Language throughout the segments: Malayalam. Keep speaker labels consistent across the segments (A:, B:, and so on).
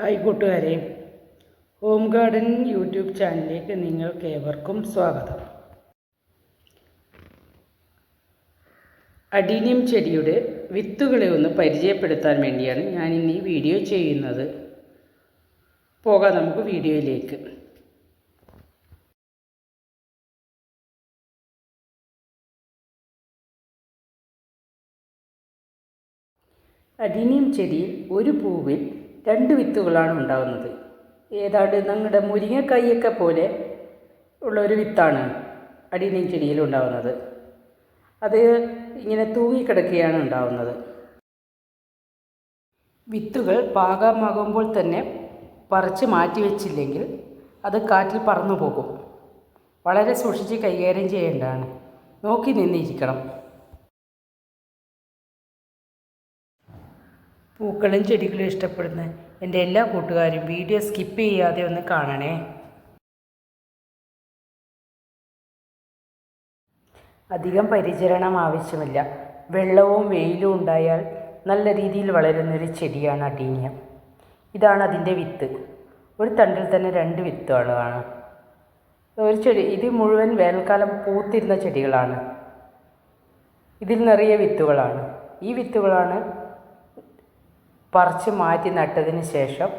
A: ഹായ് കൂട്ടുകാരെ. ഹോം ഗാർഡൻ യൂട്യൂബ് ചാനലിലേക്ക് നിങ്ങൾക്ക് ഏവർക്കും സ്വാഗതം. അഡീനിയം ചെടിയുടെ വിത്തുകളെ ഒന്ന് പരിചയപ്പെടുത്താൻ വേണ്ടിയാണ് ഞാൻ ഇന്ന് ഈ വീഡിയോ ചെയ്യുന്നത്. പോകാം നമുക്ക് വീഡിയോയിലേക്ക്. അഡീനിയം ചെടിയിൽ ഒരു പൂവിൽ രണ്ട് വിത്തുകളാണ് ഉണ്ടാകുന്നത് ഏതാണ്ട് നിങ്ങളുടെ മുരിങ്ങക്കൈയൊക്കെ പോലെ ഉള്ള ഒരു വിത്താണ് അടിയിലും ചെടിയിൽ ഉണ്ടാകുന്നത് അത് ഇങ്ങനെ തൂങ്ങിക്കിടക്കുകയാണ് ഉണ്ടാകുന്നത് വിത്തുകൾ പാകമാകുമ്പോൾ തന്നെ പറിച്ച് മാറ്റി വെച്ചില്ലെങ്കിൽ അത് കാറ്റിൽ പറന്നു പോകും വളരെ സൂക്ഷിച്ച് കൈകാര്യം ചെയ്യേണ്ടതാണ്. നോക്കി നിന്നിരിക്കണം. പൂക്കളും ചെടികളും ഇഷ്ടപ്പെടുന്ന എന്റെ എല്ലാ കൂട്ടുകാരും വീഡിയോ സ്കിപ്പ് ചെയ്യാതെ ഒന്ന് കാണണേ. അധികം പരിചരണം ആവശ്യമില്ല. വെള്ളവും വെയിലും ഉണ്ടായാൽ നല്ല രീതിയിൽ വളരുന്നൊരു ചെടിയാണ് അടീനിയം. ഇതാണ് അതിന്റെ വിത്ത്. ഒരു തണ്ടിൽ തന്നെ രണ്ട് വിത്തുകളാണ്. ഒരു ചെടി ഇത് മുഴുവൻ വേനൽക്കാലം പൂത്തിരുന്ന ചെടികളാണ്. ഇതിൽ നിറയെ വിത്തുകളാണ്. ഈ വിത്തുകളാണ് പറിച്ച് മാറ്റി നട്ടതിന് ശേഷം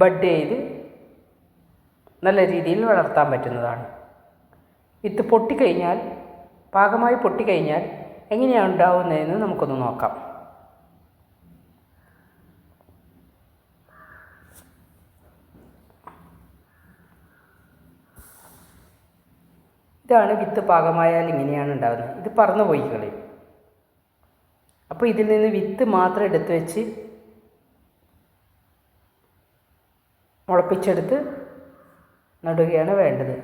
A: ബഡ് ചെയ്ത് നല്ല രീതിയിൽ വളർത്താൻ പറ്റുന്നതാണ്. വിത്ത് പൊട്ടിക്കഴിഞ്ഞാൽ പാകമായി പൊട്ടിക്കഴിഞ്ഞാൽ എങ്ങനെയാണ് ഉണ്ടാവുന്നതെന്ന് നമുക്കൊന്ന് നോക്കാം. ഇതാണ് വിത്ത് പാകമായാൽ ഇങ്ങനെയാണ് ഉണ്ടാകുന്നത് ഇത് പറന്നു പോയി കളയും അപ്പോൾ ഇതിൽ നിന്ന് വിത്ത് മാത്രം എടുത്തു വെച്ച് മുളപ്പിച്ചെടുത്ത് നടുകയാണ് വേണ്ടത്.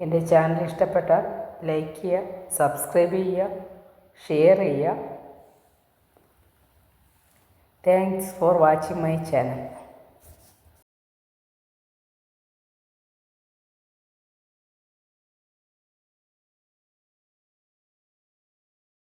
A: എന്റെ ചാനൽ ഇഷ്ടപ്പെട്ടാൽ ലൈക്ക് ചെയ്യുക സബ്സ്ക്രൈബ് ചെയ്യുക ഷെയർ ചെയ്യുക. Thanks for watching my channel.